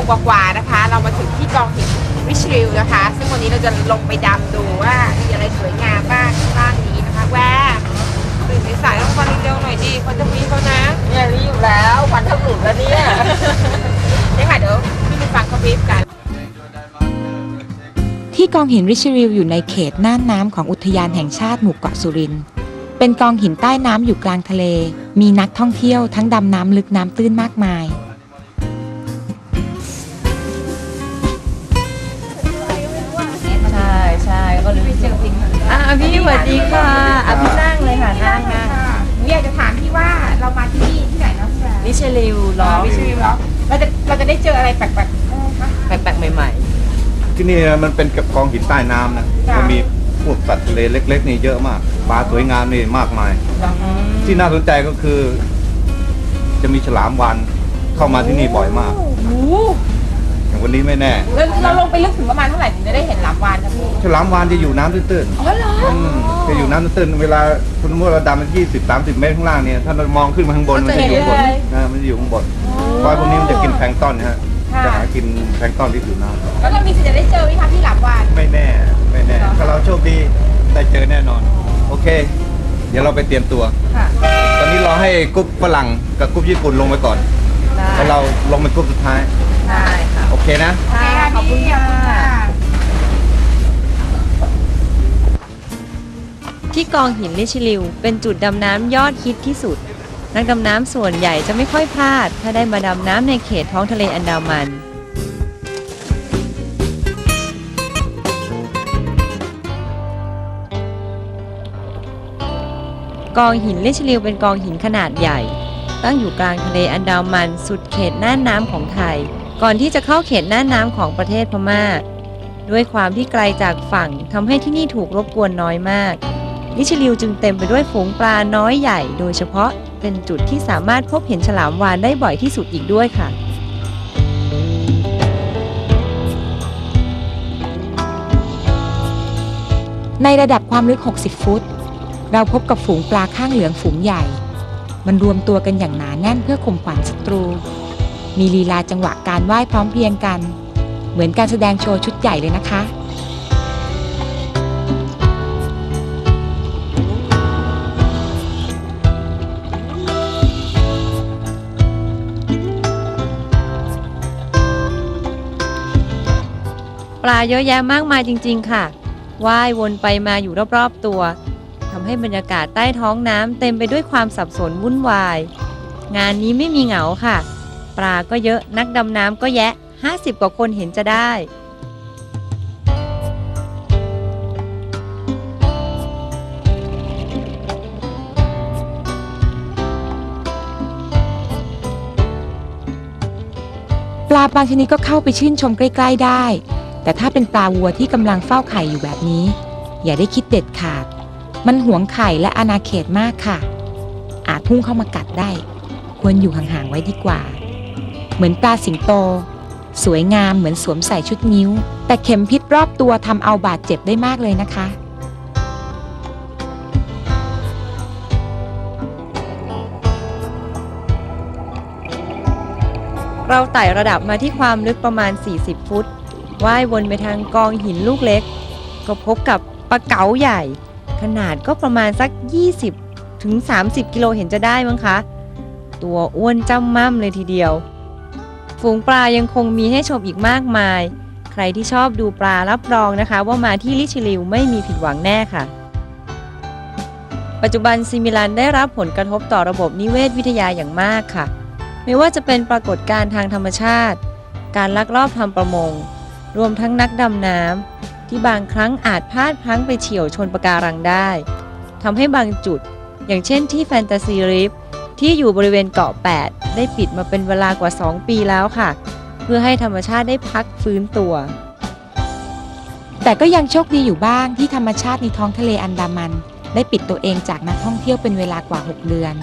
งกว่าๆนะคะ เรามาถึงที่กองหินวิชริลนะคะ ซึ่งวันนี้เราจะลงไปดำดูว่ามีอะไรสวยงามบ้างข้างล่างนี้นะคะแวร์ตื่นสายๆต้องมาเร็วๆหน่อยดิเขาจะมีเขานะเนี่ยรีบแล้ววันทั้งหลุดแล้วเนี่ยนี่ค่ะเดี๋ยวพี่ไปฟังเขาบีฟกัน ที่กองหินริชริลอยู่ในเขตน่านน้ำของอุทยานแห่งชาติหมู่เกาะสุรินทร์เป็นกองหินใต้น้ำอยู่กลางทะเล มีนักท่องเที่ยวทั้งดำน้ำลึกน้ำตื้นมากมาย พี่สวัสดีค่ะอะพี่นั่งเลยค่ะนั่งนั่งหนูอยากจะถามพี่ว่าเรามาที่นี่ที่ไหนนะแฟร์นิเชลิวเหรอวิชริลแล้วเราจะเราจะได้เจออะไรแปลกๆอะไรคะแปลกๆใหม่ที่นี่มันเป็นกับกองหินใต้น้ำนะจ้ะมันมีพวกสัตว์ทะเลเล็ก ๆ นี่เยอะมากปลาสวยงามนี่มากมาย ๆที่น่าสนใจก็คือ จะมีฉลามวานเข้ามาที่นี่บ่อยมาก โอ้โห อย่างวันนี้ไม่แน่แล้วเราลงไปลึกถึงประมาณเท่าไหร่ถึงจะได้เห็นหลามวานครับพี่ฉลามวานจะอยู่น้ำตื้นอ๋อเหรอๆอืมจะอยู่น้ำตื้นๆเวลาคุณสมมติเราดำมันยี่สิบสามสิบเมตรข้างล่างเนี่ยถ้าเรามองขึ้นมาข้างบนมัมันนจะจะอยู่ข้างบนเห็นเลยนะมันจะอยู่ข้างบนเพราะพวกนี้มันจะกินแพลงก์ต้อนนะฮะค่ะจะหากินแพลงก์ต้อนที่อยู่น้ำแล้วเรามีสิทธิ์จะได้เจอไหมคะพี่หลามวาน ไม่แน่ไม่แน่เหรอถ้าเราโชคดีได้เจอแน่นอน โอเค เดี๋ยวเราไปเตรียมตัว ค่ะตอนนี้เราให้กรุ๊ปฝรั่งกับกรุ๊ปญี่ปุ่นลงไปก่อนได้แล้วเราลงเป็นกรุ๊ปสุดท้าย ได้ค่ะ โอเคนะโอเคค่ะขอบคุณค่ะ ที่กองหินลิชิลิว เป็นจุดดำน้ำยอดฮิตที่สุด นักดำน้ำส่วนใหญ่จะไม่ค่อยพลาด ถ้าได้มาดำน้ำในเขตท้องทะเลอันดามัน กองหินลิชิลิวเป็นกองหินขนาดใหญ่ ตั้งอยู่กลางทะเลอันดามันสุดเขตน่านน้ำของไทย ก่อนที่จะเข้าเขตน่านน้ำของประเทศพม่า ด้วยความที่ไกลจากฝั่งทำให้ที่นี่ถูกรบกวนน้อยมาก นิชลิวจึงเต็มไปด้วยฝูงปลาน้อยใหญ่ โดยเฉพาะเป็นจุดที่สามารถพบเห็นฉลามวาฬได้บ่อยที่สุดอีกด้วยค่ะในระดับความลึก 60 ฟุต เราพบกับฝูงปลาข้างเหลืองฝูงใหญ่ มันรวมตัวกันอย่างหนาแน่นเพื่อข่มขวัญศัตรู มีลีลาจังหวะการว่ายพร้อมเพรียงกัน เหมือนการแสดงโชว์ชุดใหญ่เลยนะคะปลาเยอะแยะมากมายจริง ๆ ค่ะ ว่ายวนไปมาอยู่รอบๆตัว ทำให้บรรยากาศใต้ท้องน้ำเต็มไปด้วยความสับสนวุ่นวาย งานนี้ไม่มีเหงาค่ะ ปลาก็เยอะนักดำน้ำก็แยะ 50 กว่าคนเห็นจะได้ ปลาบางชนิดก็เข้าไปชื่นชมใกล้ ๆได้ แต่ถ้าเป็นปลาวัวที่กำลังเฝ้าไข่อยู่แบบนี้ อย่าได้คิดเด็ดขาด มันหวงไข่และอาณาเขตมากค่ะ อาจพุ่งเข้ามากัดได้ ควรอยู่ห่างๆไว้ดีกว่า เหมือนปลาสิงโต สวยงามเหมือนสวมใส่ชุดนิ้ว แต่เข็มพิษรอบตัวทำเอาบาดเจ็บได้มากเลยนะคะ เราไต่ระดับมาที่ความลึกประมาณ 40 ฟุตว่ายวนไปทางกองหินลูกเล็ก ก็พบกับปลาเก๋าใหญ่ ขนาดก็ประมาณสัก 20 ถึง 30 กิโลเห็นจะได้มั้งคะ ตัวอ้วนจ้ำม่ำเลยทีเดียว ฝูงปลายังคงมีให้ชมอีกมากมาย ใครที่ชอบดูปลารับรองนะคะ ว่ามาที่ลิชิลิวไม่มีผิดหวังแน่ค่ะ ปัจจุบันซิมิลันได้รับผลกระทบต่อระบบนิเวศวิทยาอย่างมากค่ะ ไม่ว่าจะเป็นปรากฏการณ์ทางธรรมชาติ การลักลอบทำประมง รวมทั้งนักดำน้ำที่บางครั้งอาจพลาดพลั้งไปเฉียวชนปะการังได้ทำให้บางจุด อย่างเช่นที่แฟนตาซีริฟ ที่อยู่บริเวณเกาะ 8 ได้ปิดมาเป็นเวลากว่า 2 ปีแล้วค่ะ เพื่อให้ธรรมชาติได้พักฟื้นตัว แต่ก็ยังโชคดีอยู่บ้างที่ธรรมชาติในท้องทะเลอันดามัน ได้ปิดตัวเองจากนักท่องเที่ยวเป็นเวลากว่า 6 เดือน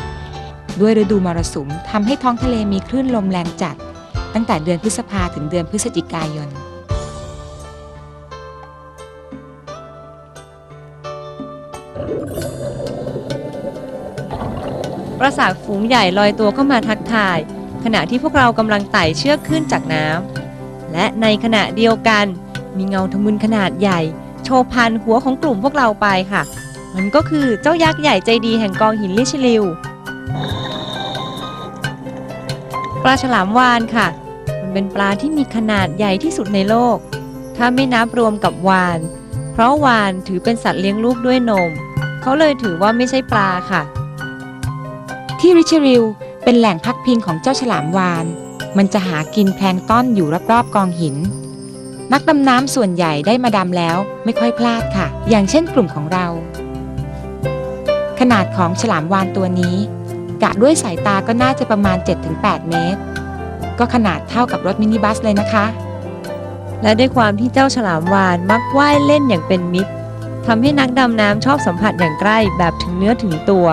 ด้วยฤดูมรสุมทำให้ท้องทะเลมีคลื่นลมแรงจัด ตั้งแต่เดือนพฤษภาถึงเดือนพฤศจิกายน ประสาทฝูงใหญ่ลอยตัวเข้ามาทักทาย ขณะที่พวกเรากำลังไต่เชือกขึ้นจากน้ำและในขณะเดียวกัน มีเงาทะมึนขนาดใหญ่ โชว์พันหัวของกลุ่มพวกเราไปค่ะ มันก็คือเจ้ายักษ์ใหญ่ใจดีแห่งกองหินลิชลิวปลาฉลามวานค่ะ มันเป็นปลาที่มีขนาดใหญ่ที่สุดในโลก ถ้าไม่นับรวมกับวาน เพราะวานถือเป็นสัตว์เลี้ยงลูกด้วยนม เขาเลยถือว่าไม่ใช่ปลาค่ะ ที่ริชริลเป็นแหล่งพักพิงของเจ้าฉลามวาน มันจะหากินแพลงต้อนอยู่รอบๆกองหิน นักดำน้ำส่วนใหญ่ได้มาดำแล้วไม่ค่อยพลาดค่ะ อย่างเช่นกลุ่มของเรา ขนาดของฉลามวานตัวนี้ กะด้วยสายตาก็น่าจะประมาณ 7-8 เมตร ก็ขนาดเท่ากับรถมินิบัสเลยนะคะ และด้วยความที่เจ้าฉลามวานมักว่ายเล่นอย่างเป็นมิตรทำให้นักดำน้ำชอบสัมผัสอย่างใกล้แบบถึงเนื้อถึงตัว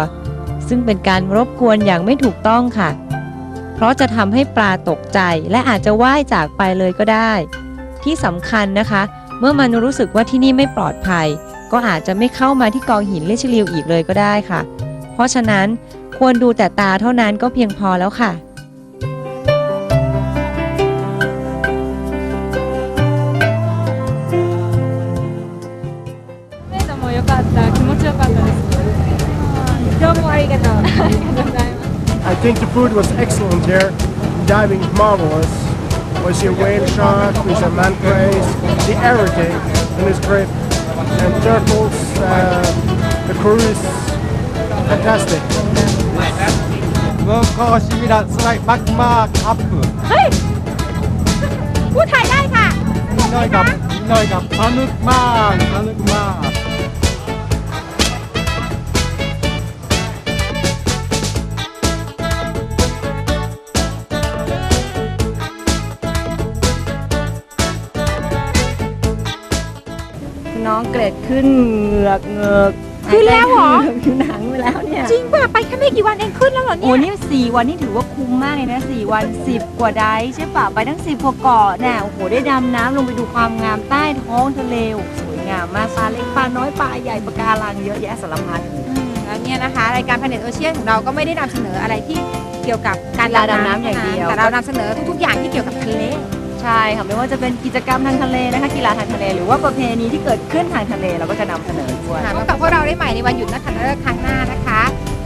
ซึ่งเป็นการรบกวนอย่างไม่ถูกต้องค่ะ เพราะจะทำให้ปลาตกใจและอาจจะว่ายจากไปเลยก็ได้ ที่สำคัญนะคะ เมื่อมันรู้สึกว่าที่นี่ไม่ปลอดภัย ก็อาจจะไม่เข้ามาที่กองหินเลชลิวอีกเลยก็ได้ค่ะ เพราะฉะนั้นควรดูแต่ตาเท่านั้นก็เพียงพอแล้วค่ะ メイドも良かった、気持ちよかった I think the food was excellent there. Diving marvelous. Was your whale shark, with your mangrays, the everything in this trip. And turtles, uh, the is fantastic. Vâng. Hey! Nơi gặp, nơi gặp อยกับน้อยกับสนุกมากสนุกมากน้องเกรดขึ้นเหงือกเหงือกขึ้นแล้วเหรอผิวหนังไปแล้วเนี่ย จริงป่ะไปแค่ไม่กี่วันเองขึ้นแล้วเหรอโอ้เนี่ยนี่สี่วันนี่ถือว่าคุ้มมากเลยนะสี่วันสิบกว่าไดฟ์ใช่ป่ะไปทั้งสิบกว่าเกาะเนี่ยโอ้โหได้ดำน้ำลงไปดูความงามใต้ท้องทะเลโอ้โหสวยงามมากปลาเล็กปลาน้อยปลาใหญ่ปลาการังเยอะแยะสารพัด อืมแล้วเนี่ยนะคะ รายการ Planet Ocean ของเราก็ไม่ได้นำเสนออะไรที่เกี่ยวกับการการดำน้ำอย่างเดียว แต่เรานำเสนอทุกๆอย่างที่เกี่ยวกับทะเล ใช่ค่ะไม่ว่าจะเป็นกิจกรรมทางทะเลนะคะกีฬาทางทะเล หรือว่าประเพณีที่เกิดขึ้นทางทะเลเราก็จะนำเสนอด้วย ค่ะพบกับพวกเราได้ใหม่ในวันหยุดนักขัตฤกษ์ครั้งหน้านะคะ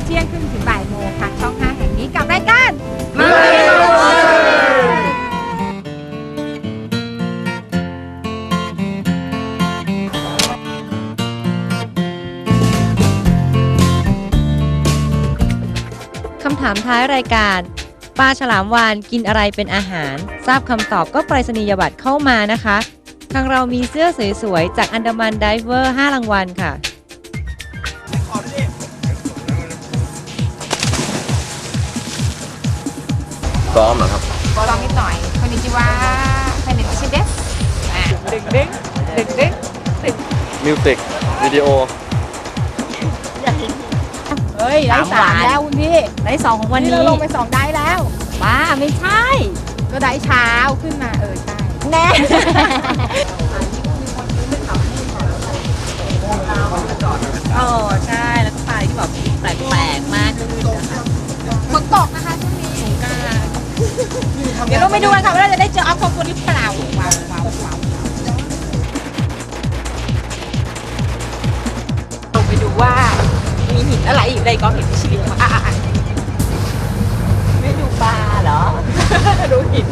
เที่ยงครึ่งถึงบ่ายโมงทางช่อง 5 แห่งนี้กับรายการคำถามท้ายรายการ ปลาฉลามวานกินอะไรเป็นอาหาร ทราบคำตอบก็ไปรษณียบัตรเข้ามานะคะทางเรามีเสื้อสวยๆ จากอันดามันไดเวอร์ 5 รางวัลค่ะ ซ้อมเหรอครับลองนิดหน่อยคนนี้จิว่า Planet Ocean เดสอะดึงดึงดึงดึงมิวสิกวิดีโอ เฮ้ยได้สามแล้วคุณพี่ได้สองของวันนี่นี้เราลงไปสองได้แล้วบ้าไม่ใช่ ก็ได้เช้าขึ้นมาเออใช่แน่โอ้ใช่แล้วก็ปลาที่แบบแปลกๆมากขึ้นนะคะฝนตกนะคะช่วงนี้สงกรานต์เดี๋ยวเราไปดูกันค่ะว่าเราจะได้เจอออฟโฟตัวหรือเปล่าว้าวว้าว อะไรอยู่ในกองเห็นชีวิตเขาอะอะไม่ดูปลาเหรอ ดูหิน